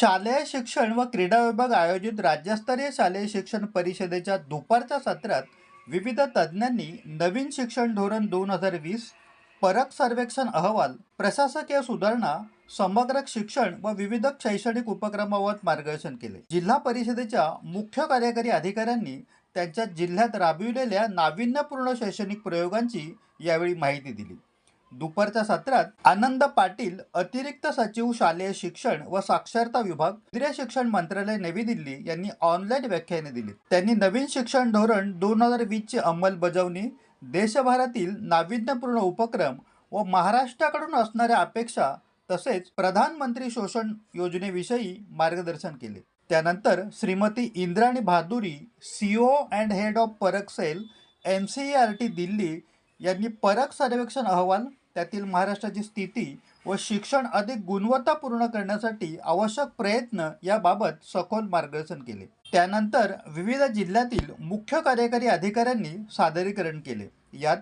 शालेय शिक्षण व क्रीडा विभाग आयोजित राज्यस्तरीय शालेय शिक्षण परिषदेच्या दुपारच्या सत्रात विविध तज्ज्ञांनी नवीन शिक्षण धोरण दोन हजार वीस परक सर्वेक्षण अहवाल प्रशासकीय सुधारणा समग्र शिक्षण व विविध शैक्षणिक उपक्रमावर मार्गदर्शन केले. जिल्हा परिषदेच्या मुख्य कार्यकारी अधिकाऱ्यांनी त्यांच्या जिल्ह्यात राबविलेल्या नाविन्यपूर्ण शैक्षणिक प्रयोगांची यावेळी माहिती दिली. दुपारच्या सत्रात आनंद पाटील अतिरिक्त सचिव शालेय शिक्षण व साक्षरता विभाग केंद्रीय शिक्षण मंत्रालय नवी दिल्ली यांनी ऑनलाईन व्याख्याने दिली. त्यांनी नवीन शिक्षण धोरण दोन हजार वीसची अंमलबजावणी देशभरातील नाविन्यपूर्ण उपक्रम व महाराष्ट्राकडून असणाऱ्या अपेक्षा तसेच प्रधानमंत्री शोषण योजनेविषयी मार्गदर्शन केले. त्यानंतर Shrimati Indrani Bhaduri CO and head of Parakh cell M C R T Delhi यांनी परक सर्वेक्षण अहवाल त्यातील महाराष्ट्राची स्थिती व शिक्षण अधिक गुणवत्तापूर्ण करण्यासाठी आवश्यक प्रयत्न याबाबत सखोल मार्गदर्शन केले. त्यानंतर विविध जिल्ह्यातील मुख्य कार्यकारी अधिकाऱ्यांनी सादरीकरण केले. यात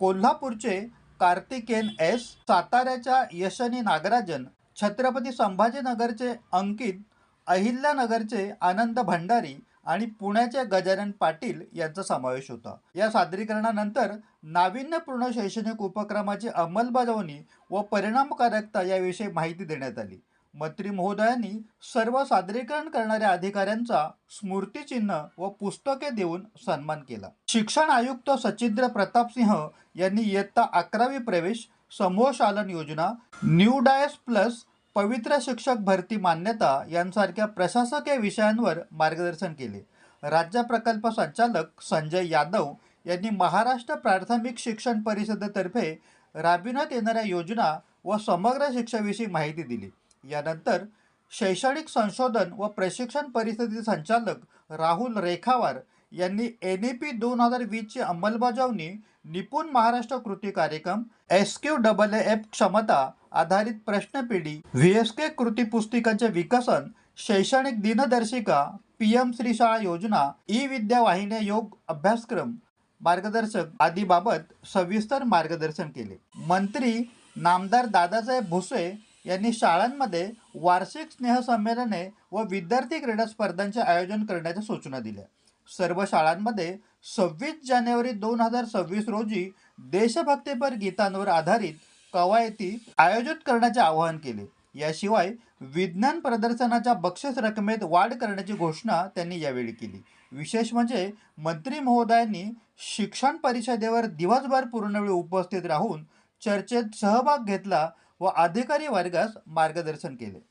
कोल्हापूरचे कार्तिकेन एस साताऱ्याच्या यशनी नागराजन छत्रपती संभाजीनगरचे अंकित अहिल्यानगरचे आनंद भंडारी आणि पुण्याचे गजानन पाटील यांचा समावेश होता. या सादरीकरणानंतर नाविन्यपूर्ण शैक्षणिक उपक्रमाची अंमलबजावणी व परिणामकारकता याविषयी माहिती देण्यात आली. मंत्री महोदयांनी सर्व सादरीकरण करणाऱ्या अधिकाऱ्यांचा स्मृतिचिन्ह व पुस्तके देऊन सन्मान केला. शिक्षण आयुक्त सचिंद्र प्रतापसिंह यांनी इयत्ता अकरावी प्रवेश समूह शालन योजना न्यू डायस प्लस पवित्र शिक्षक भरती मान्यता यांसारख्या प्रशासकीय विषयांवर मार्गदर्शन केले. राज्य प्रकल्प संचालक संजय यादव यांनी महाराष्ट्र प्राथमिक शिक्षण परिषदेतर्फे राबविण्यात येणाऱ्या योजना व समग्र शिक्षाविषयी माहिती दिली. यानंतर शैक्षणिक संशोधन व प्रशिक्षण परिषदेचे संचालक राहुल रेखावार यांनी एन ई पी दोन हजार वीसची अंमलबजावणी निपुण महाराष्ट्र कृती कार्यक्रम एस क्यू डबल एफ क्षमता आधारित प्रश्नपिढी व्ही एस के कृती पुस्तिकांचे विकसन शैक्षणिक दिनदर्शिका पी एम श्री शाळा योजना ई विद्या वाहिन्या योग अभ्यासक्रम. मार्गदर्शक आदीबाबत सविस्तर मार्गदर्शन केले. मंत्री नामदार दादासाहेब भुसे यांनी शाळांमध्ये वार्षिक स्नेहसंमेलने व विद्यार्थी क्रीडा स्पर्धांचे आयोजन करण्याच्या सूचना दिल्या. सर्व शाळांमध्ये सव्वीस जानेवारी दोन हजार सव्वीस रोजी देशभक्तीपर गीतांवर आधारित कवायती आयोजित करण्याचे आवाहन केले. याशिवाय विज्ञान प्रदर्शनाच्या बक्षीस रकमेत वाढ करण्याची घोषणा त्यांनी यावेळी केली. विशेष म्हणजे मंत्री महोदयांनी शिक्षण परिषदेवर दिवसभर पूर्णवेळ उपस्थित राहून चर्चेत सहभाग घेतला व अधिकारी वर्गास मार्गदर्शन केले.